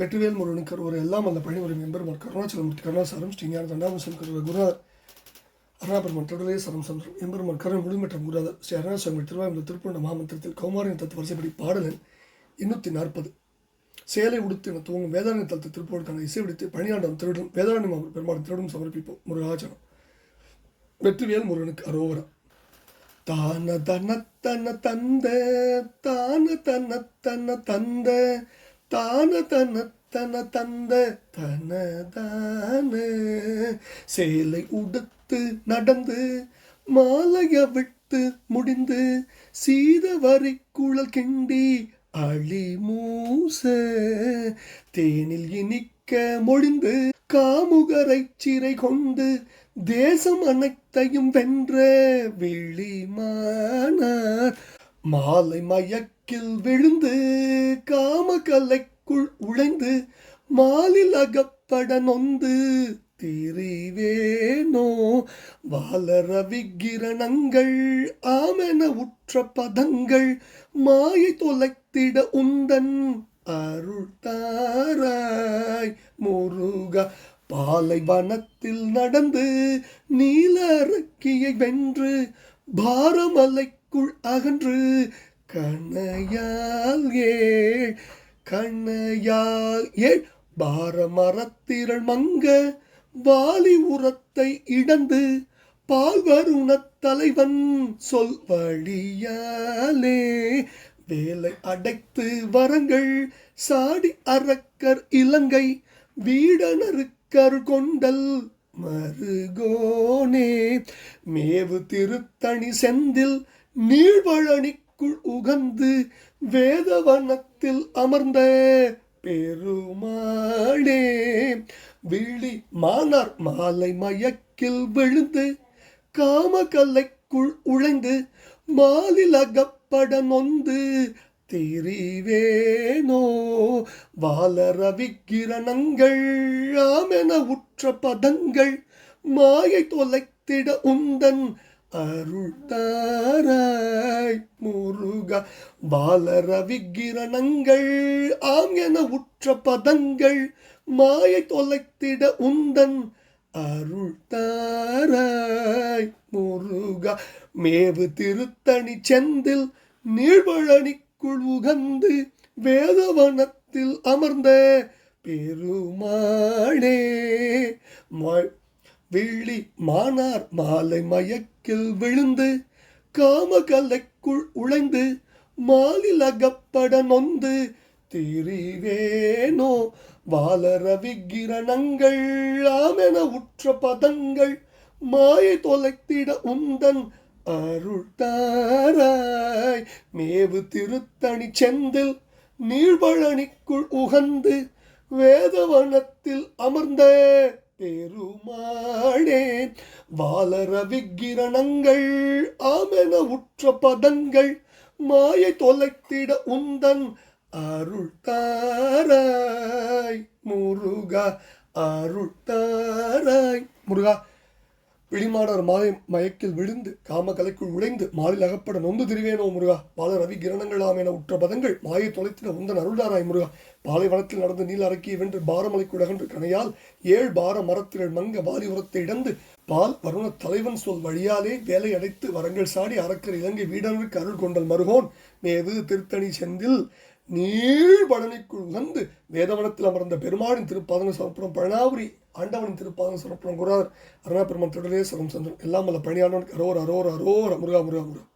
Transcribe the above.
வெற்றிவேல் முருகனுக்கு ஒரு எல்லாம் அந்த பணிவரும் எம்பெருமான் கருணாச்சலமூர்த்தி கருணாசாரம் ஸ்ரீஞான தண்டாமசம் கருவ குரு அருணாபெருமான் தொடரே சரம் சந்திரம் எம்பெருமான் கருண் முழுமற்ற குருநாதர் ஸ்ரீ அருணாசுவாமி திருவாயூர் திருப்பூண்ட மாமந்திரத்தில் கௌமாரின் தத்து வரிசைப்படி பாடலன் எண்ணூற்றி நாற்பது. சேலை உடுத்து என துவங்கும் வேதாரணி தளத்து திருப்பூருக்கான இசை விடுத்து பணியாண்டம் திருடும் வேதாரணி மாமன் பெருமாள் திருடும் சமர்ப்பிப்போம். முருகாச்சனம் வெற்றிவேல் முருகனுக்கு அரோவரம் தான தன தன தந்த தான தன தன தந்த தான தன தன தந்த தனதான சேலை உடுத்து நடந்து மாலைய விட்டு முடிந்து சீத வரி குழல் கிண்டி அழி மூச. தேனில் இனிக்க மொழிந்து காமுகரை சிறை கொண்டு தேசம் அனைத்தையும் வென்ற விழிமானார் மாலை மயக்கில் விழுந்து காமகலைக்குள் உழைந்து மாலில் அகப்பட நொந்து திரிவேனோ வாலர விக்கிரணங்கள் ஆமென உற்ற பதங்கள் மாயை தொலைத்திட உந்தன் அருள் தாராய். முருகா பாலைவனத்தில் நடந்து நீலரக்கியை வென்று பாரமலை கண்ணுக்குள் அகன்று கண்ணையால் ஏழ் கணையால் ஏழ் பாரமரத்திரள் மங்க வாலி உரத்தை இடந்து பால்வருணத் தலைவன் சொல் வழியாலே வேலை அடைத்து வரங்கள் சாடி அறக்கர் இலங்கை வீடனருக்கர் கொண்டல் மருகோனே மேவு திருத்தணி செந்தில் நீழ்வழனிக்குள் உகந்து வேதவனத்தில் அமர்ந்த பெருமாளே விழி மானார் மாலை மயக்கில் விழுந்து காமகல்லைக்குள் உழைந்து மாலில் அகப்பட நொந்து திரிவேனோ. வாலர விக்கிரணங்கள் ஆமென உற்ற பதங்கள் மாயை தொலைத்திட உந்தன் அருள்தாராய் முருகா வாலர விக்கிரணங்கள் ஆம் என உற்ற பதங்கள் மாயை தொலைத்திட உந்தன் அருள்தாராய் முருகா மேவு திருத்தணி செந்தில் நீழ்வழனிக்குள் உகந்து வேதவனத்தில் அமர்ந்த பெருமாளே மா- மானார் மாலை மயக்கில் விழுந்து காமகலைக்குள் உழைந்து மாலில் அகப்பட நொந்து திரிவேனோ வாலர விக்கிரணங்கள் ஆமென உற்ற பதங்கள் மாயை தொலைத்திட உந்தன் அருள்தாராய் மேவு திருத்தணி செந்தில் நீழ்வழனிக்குள் உகந்து வேதவனத்தில் அமர்ந்த. பெருமாளே வாலர விக்கிரணங்கள் ஆமென உற்ற பதங்கள் மாயை தொலைத்திட உந்தன் அருள் தாராய் முருகா அருள் தாராய் முருகா விழிமானவர் மாலை மயக்கில் விழுந்து காமகலைக்குள் உழைந்து மாலில் அகப்பட நொந்து திரிவேனோ முருகா. பால ரவி கிரணங்களாம் என உற்ற பதங்கள் மாயை தொலைத்திட உந்தன் அருள்தாராய் முருகா. பாலைவனத்தில் நடந்து நீல் அரக்கியை வென்று பாரமலைக்குள் அகன்று கனையால் ஏழ் பார மரத்திரள் மங்க வாலி உரத்தை இடந்து பால் வருண தலைவன் சொல் வழியாலே வேலை அடைத்து வரங்கள் சாடி அரக்கர் இலங்கை வீடனருக்கு அருள் கொண்டல் மருகோன். மேது திருத்தணி செந்தில் நீழ்பழனிக்குள் வந்து வேதவனத்தில் அமர்ந்த பெருமாளின் திருப்பாதன சமர்ப்பணம் பழனாபுரி ஆண்டவனின் திருப்பாதன சமர்ப்பணம் குரார் அருணா பெருமான் தொடரே சரம் சந்திரன். எல்லாம் வல்ல பணியாளனுக்கு அரோர் அரோர் அரோர் முருகா முருகா முருகா